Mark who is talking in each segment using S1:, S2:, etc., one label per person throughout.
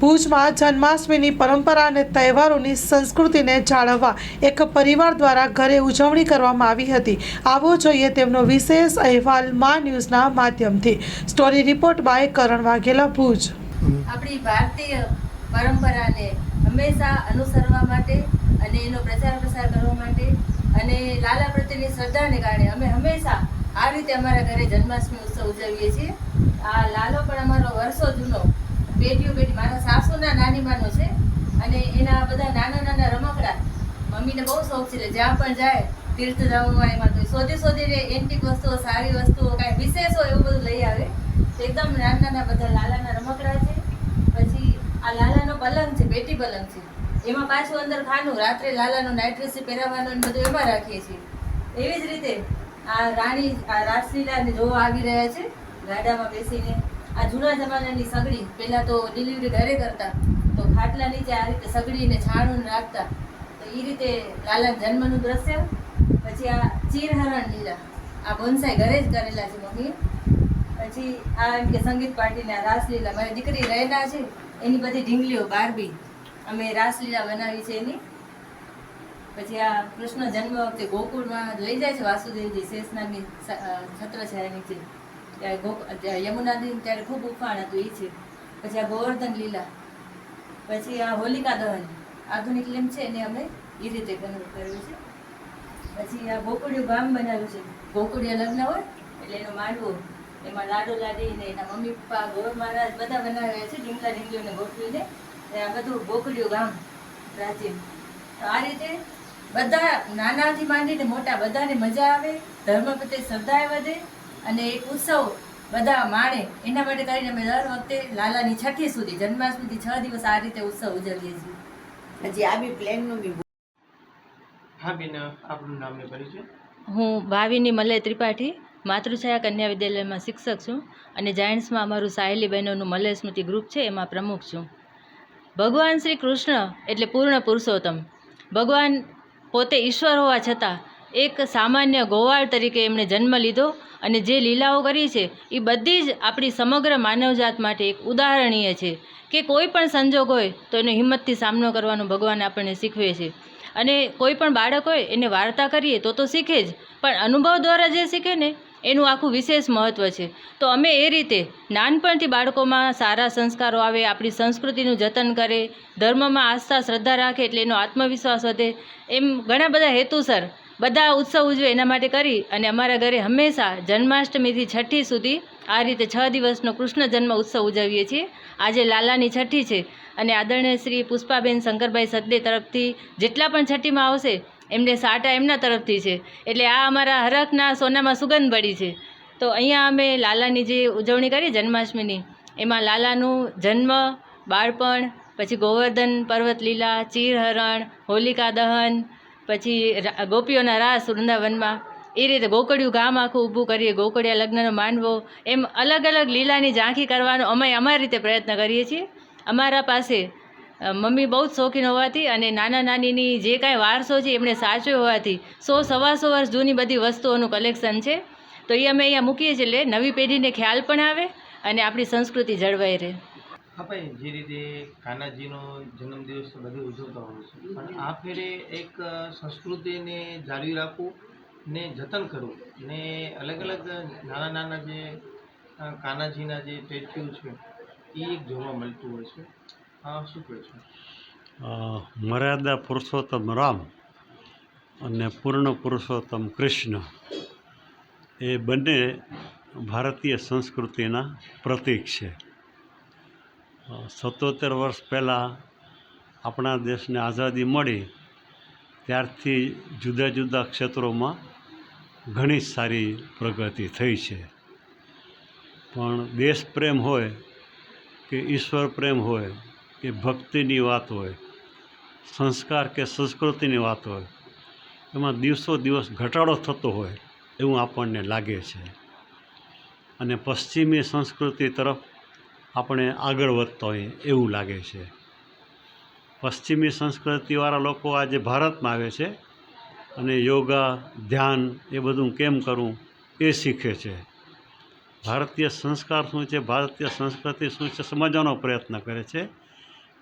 S1: ભુજમાં જન્માષ્ટમીની પરંપરા અને તહેવારોની સંસ્કૃતિને જાળવવા એક પરિવાર દ્વારા ઘરે ઉજવણી કરવામાં આવી હતી. આવો જોઈએ તેમનો વિશેષ અહેવાલ મા ન્યૂઝના માધ્યમથી. Story report by Karan Vaghela, Bhuj.
S2: આપણી ભારતીય પરંપરાને હંમેશા અનુસરવા માટે અને એનો પ્રચાર પ્રસાર કરવા માટે અને લાલા પ્રત્યેની શ્રદ્ધાને કારણે અમે હંમેશા આ રીતે અમારા ઘરે જન્માષ્ટમી ઉત્સવ ઉજવીએ છીએ. આ લાલો પણ અમારો વર્ષો જૂનો પેઢીઓ પેઢી મારા સાસુના નાનીમાનો છે. અને એના બધા નાના નાના રમકડા મમ્મીને બહુ શોખ છે જ્યાં પણ જાય, તીર્થ જવામાં એમાં તો શોધી શોધીને એન્ટિક વસ્તુઓ, સારી વસ્તુઓ, કાંઈ વિશેષ હોય એવું બધું લઈ આવે. તો એકદમ નાના નાના બધા લાલાના રમકડા છે. પછી આ લાલાનો પલંગ છે પેટી પલંગ છે. એમાં પાછું અંદર ખાનું, રાત્રે લાલાનો નાઇટ ડ્રેસ પહેરાવવાનું બધું એમાં રાખીએ છીએ. એવી જ રીતે આ રાણી, આ રાસલીલાને જોવા આવી રહ્યા છે. ગાડામાં બેસીને આ જૂના જમાનાની સગડી, પહેલાં તો ડિલિવરી ઘરે કરતા, તો ખાટલા નીચે આ રીતે સગડીને છાણું રાખતા તો એ રીતે લાલા જન્મનું દ્રશ્ય, પછી આ ચીરહરણ લીલા. આ બોનસાઈ ઘરે જ કરેલા છે મમ્મી પછી આ એમ કે સંગીત પાર્ટીને રાસલીલા મારી દીકરી રહેના છે, એની બધી ઢીંગલીઓ બારબી. અમે રાસલીલા બનાવી છે એની. પછી આ કૃષ્ણ જન્મ વખતે ગોકુળમાં લઈ જાય છે વાસુદેવજી, શેષનાગની છત્ર છે એની ત્યારે જ્યારે ત્યારે ખૂબ ઉફાણ હતું એ છે. પછી આ ગોવર્ધન લીલા, પછી આ હોલિકા દહન, આધુનિક લેમ છે, એને અમે એ રીતે કન્વર્ટ કર્યું છે. પછી આ ગોકુળિયું ગામ બનાવ્યું છે. ગોકુળિયા લગ્ન હોય, એટલે એનો માંડવો એમાં લાડુ લાડી ને એના મમ્મી, પપ્પા ગોર મહારાજ બધા બનાવ્યા છે ઢીંગલા ઢીંગલીઓને ગોઠવીને. આ બધું ગોકુળિયું ગામ પ્રાચીન આ રીતે બધા નાનાથી માંડીને મોટા બધાને મજા આવે, ધર્મ પ્રત્યે શ્રદ્ધાએ વધે અને એક ઉત્સવ બધા માણે. એના માટે કરીને અમે દર વખતે લાલાની છઠ્ઠી સુધી જન્માષ્ટમીથી છ દિવસ આ રીતે ઉત્સવ ઉજવીએ છીએ.
S3: હજી આ બી પ્લેનનું બી
S4: હા બેન આપનું નામ ને પરિચય?
S2: હું ભાવિની મલય ત્રિપાઠી માતૃછાયા કન્યા વિદ્યાલયમાં શિક્ષક છું અને જાયન્ટ્સમાં અમારું સાહેલી બહેનોનું મલય સ્મૃતિ ગ્રુપ છે એમાં પ્રમુખ છું. ભગવાન શ્રી કૃષ્ણ એટલે પૂર્ણ પુરુષોત્તમ. ભગવાન પોતે ઈશ્વર હોવા છતાં એક સામાન્ય ગોવાળ તરીકે એમણે જન્મ લીધો અને જે લીલાઓ કરી છે, એ બધી જ આપણી સમગ્ર માનવજાત માટે એક ઉદાહરણીય છે કે કોઈ પણ સંજોગ હોય તો એનો હિંમતથી સામનો કરવાનો ભગવાન આપણને શીખવે છે. અને કોઈ પણ બાળક હોય એને વાર્તા કરીએ તો તો શીખે જ, પણ અનુભવ દ્વારા જે શીખે ને, એનું આખું વિશેષ મહત્ત્વ છે. તો અમે એ રીતે નાનપણથી બાળકોમાં સારા સંસ્કારો આવે, આપણી સંસ્કૃતિનું જતન કરે, ધર્મમાં આસ્થા, શ્રદ્ધા રાખે એટલે એનો આત્મવિશ્વાસ વધે, એમ ઘણા બધા હેતુસર બધા ઉત્સવ ઉજવે એના માટે કરી અને અમારા ઘરે હંમેશા જન્માષ્ટમીથી છઠ્ઠી સુધી આ રીતે છ દિવસનો કૃષ્ણ જન્મ ઉત્સવ ઉજવીએ છીએ. આજે લાલાની છઠ્ઠી છે અને આદરણીય શ્રી પુષ્પાબેન શંકરભાઈ સદદે તરફથી જેટલા પણ છઠ્ઠીમાં આવશે, એમને સાટા એમના તરફથી છે. એટલે આ અમારા હરખના સોનામાં સુગંધ પડી છે. તો અહીંયા અમે લાલાની જે ઉજવણી કરી જન્માષ્ટમીની, એમાં લાલાનું જન્મ, બાળપણ, પછી ગોવર્ધન પર્વત લીલા, ચીરહરણ, હોલિકા દહન પછી ગોપીઓના રાસ વૃંદાવનમાં, એ રીતે ગોકળિયું ગામ આખું ઊભું કરીએ, ગોકળિયા લગ્નનો માનવો એમ અલગ અલગ લીલાની ઝાંખી કરવાનો અમે અમારી રીતે પ્રયત્ન કરીએ છીએ. અમારા પાસે મમ્મી બહુ જ શોખીન હોવાથી અને નાના નાનીની જે કાંઈ વારસો છે એમણે સાચવ્યો હોવાથી સો સવાસો વર્ષ જૂની બધી વસ્તુઓનું કલેક્શન છે. તો એ અમે અહીંયા મૂકીએ છીએ એટલે નવી પેઢીને ખ્યાલ પણ આવે અને આપણી સંસ્કૃતિ જળવાઈ રહે.
S4: હા ભાઈ જે રીતે કાનાજીનો જન્મદિવસ તો બધે ઉજવતા હોય છે. પણ આ ફેરે એક સંસ્કૃતિને જાળવી રાખવું ને જતન કરવું ને અલગ અલગ નાના નાના જે કાનાજીના જે સ્ટેચ્યુ છે એ એક જોવા મળતું હોય છે. હા શું કહે છે?
S5: મર્યાદા પુરુષોત્તમ રામ અને પૂર્ણ પુરુષોત્તમ કૃષ્ણ એ બંને ભારતીય સંસ્કૃતિના પ્રતીક છે. સત્તોતેર વર્ષ પહેલાં આપણા દેશને આઝાદી મળી, ત્યારથી જુદા જુદા ક્ષેત્રોમાં ઘણી સારી પ્રગતિ થઈ છે. પણ દેશ પ્રેમ હોય કે ઈશ્વર પ્રેમ હોય કે ભક્તિની વાત હોય, સંસ્કાર કે સંસ્કૃતિની વાત હોય, એમાં દિવસો દિવસ ઘટાડો થતો હોય એવું આપણને લાગે છે. અને પશ્ચિમી સંસ્કૃતિ તરફ આપણે આગળ વધતા હોઈએ એવું લાગે છે. પશ્ચિમી સંસ્કૃતિવાળા લોકો આજે ભારતમાં આવે છે અને યોગા, ધ્યાન એ બધું કેમ કરવું એ શીખે છે. ભારતીય સંસ્કાર શું છે? ભારતીય સંસ્કૃતિ શું છે? સમજવાનો પ્રયત્ન કરે છે.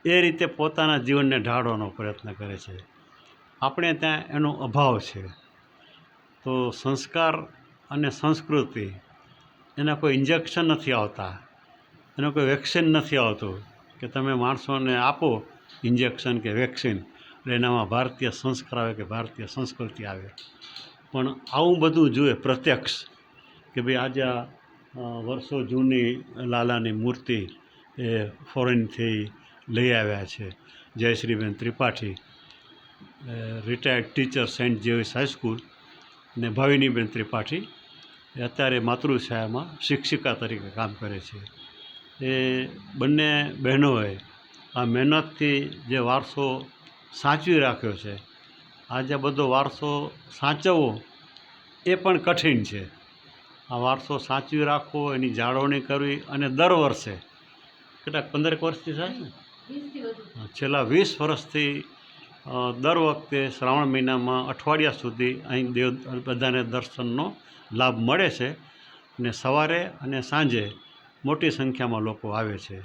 S5: એ રીતે પોતાના જીવનને ઢાળવાનો પ્રયત્ન કરે છે. આપણે ત્યાં એનો અભાવ છે. તો સંસ્કાર અને સંસ્કૃતિ એના કોઈ ઇન્જેક્શન નથી આવતા. એનો કોઈ વેક્સિન નથી આવતું. કે તમે માણસોને આપો ઇન્જેક્શન કે વેક્સિન, એટલે એનામાં ભારતીય સંસ્કાર આવે કે ભારતીય સંસ્કૃતિ આવે. પણ આવું બધું જોઈએ પ્રત્યક્ષ કે ભાઈ આજે આ વર્ષો જૂની લાલાની મૂર્તિ એ ફોરેનથી લઈ આવ્યા છે. જયશ્રીબેન ત્રિપાઠી રિટાયર્ડ ટીચર સેન્ટ જેવિસ હાઈસ્કૂલ ને ભાવિનીબેન ત્રિપાઠી એ અત્યારે માતૃછાયામાં શિક્ષિકા તરીકે કામ કરે છે. એ બંને બહેનોએ આ મહેનતથી જે વારસો સાચવી રાખ્યો છે આજે બધો વારસો સાચવવો એ પણ કઠિન છે. આ વારસો સાચવી રાખવો એની જાળવણી કરવી અને દર વર્ષે કેટલાક પંદરેક વર્ષથી થાય ને? છેલ્લા વીસ વર્ષથી દર વખતે શ્રાવણ મહિનામાં અઠવાડિયા સુધી અહીં દેવ બધાને દર્શનનો લાભ મળે છે અને સવારે અને સાંજે મોટી સંખ્યામાં લોકો આવે છે.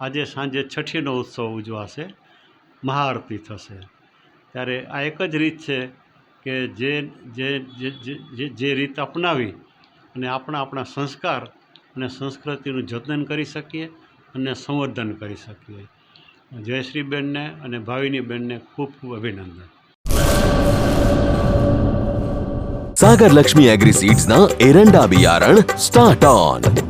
S5: આજે સાંજે છઠ્ઠીનો ઉત્સવ ઉજવાશે, મહાઆરતી થશે. ત્યારે આ એક જ રીત છે કે જે જે જે રીત અપનાવી અને આપણા આપણા સંસ્કાર અને સંસ્કૃતિનું જતન કરી શકીએ અને સંવર્ધન કરી શકીએ. જયશ્રીબેનને અને ભાવિની બેનને ખૂબ ખૂબ અભિનંદન.
S6: સાગર લક્ષ્મી એગ્રીસીડ્સના એરંડા બિયારણ
S7: સ્ટાર્ટ ઓન.